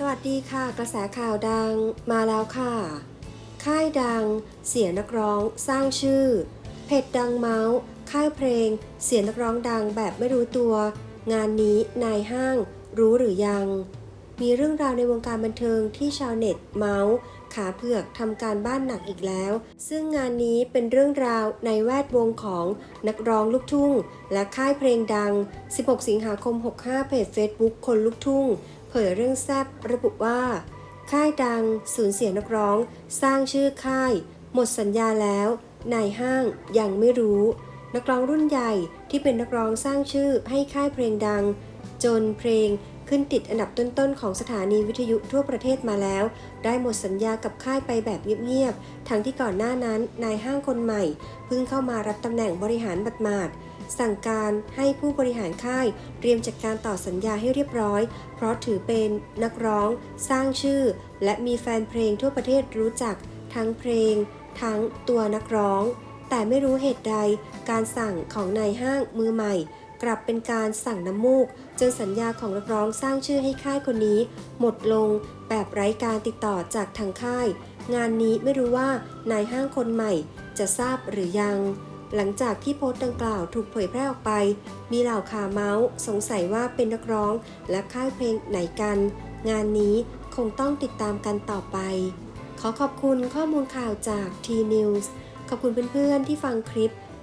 สวัสดีค่ะ กระแสข่าวดังมาแล้วค่ะ ค่ายดัง เสียนักร้องสร้างชื่อ เพจดังเมาส์ ค่ายเพลง เสียนักร้องดังแบบไม่รู้ตัว งานนี้นายห้าง รู้หรือยัง มีเรื่องราวในวงการบันเทิงที่ชาวเน็ตเมาส์ขาเผือกทำการบ้านหนักอีกแล้ว ซึ่งงานนี้เป็นเรื่องราวในแวดวงของนักร้องลูกทุ่ง และค่ายเพลงดัง 16 สิงหาคม 65 เพจ Facebook คนลูกทุ่ง เผยเรื่องแซบระบุว่า ค่ายดังสูญเสียนักร้อง สร้างชื่อค่าย หมดสัญญาแล้วนายห้างยังไม่รู้ นักร้องรุ่นใหญ่ที่เป็นนักร้องสร้างชื่อให้ค่ายเพลงดัง จนเพลง ขึ้นติดอันดับต้นๆของสถานีวิทยุทั่วประเทศมาแล้ว ได้หมดสัญญากับค่ายไปแบบเงียบๆ ทั้งที่ก่อนหน้านั้นนายห้างคนใหม่ เพิ่งเข้ามารับตำแหน่งบริหารบัดมาดสั่งการให้ผู้บริหารค่ายเตรียมจัดการต่อสัญญาให้เรียบร้อย เพราะถือเป็นนักร้อง สร้างชื่อ และมีแฟนเพลงทั่วประเทศรู้จัก ทั้งเพลง ทั้งตัวนักร้อง แต่ไม่รู้เหตุใดการสั่งของนายห้างมือใหม่ กลับเป็นการสั่งน้ำมูก จนสัญญาของนักร้องสร้างชื่อให้ค่ายคนนี้ หมดลงแบบไร้การติดต่อจากทางค่าย งานนี้ไม่รู้ว่านายห้างคนใหม่จะทราบหรือยัง หลังจากที่โพสต์ดังกล่าวถูกเผยแพร่ออกไป มีเหล่าขาเมาส์สงสัยว่าเป็นนักร้องและค่ายเพลงไหนกัน งานนี้คงต้องติดตามกันต่อไป ขอขอบคุณข้อมูลข่าวจาก T News ขอบคุณเพื่อนๆที่ฟังคลิป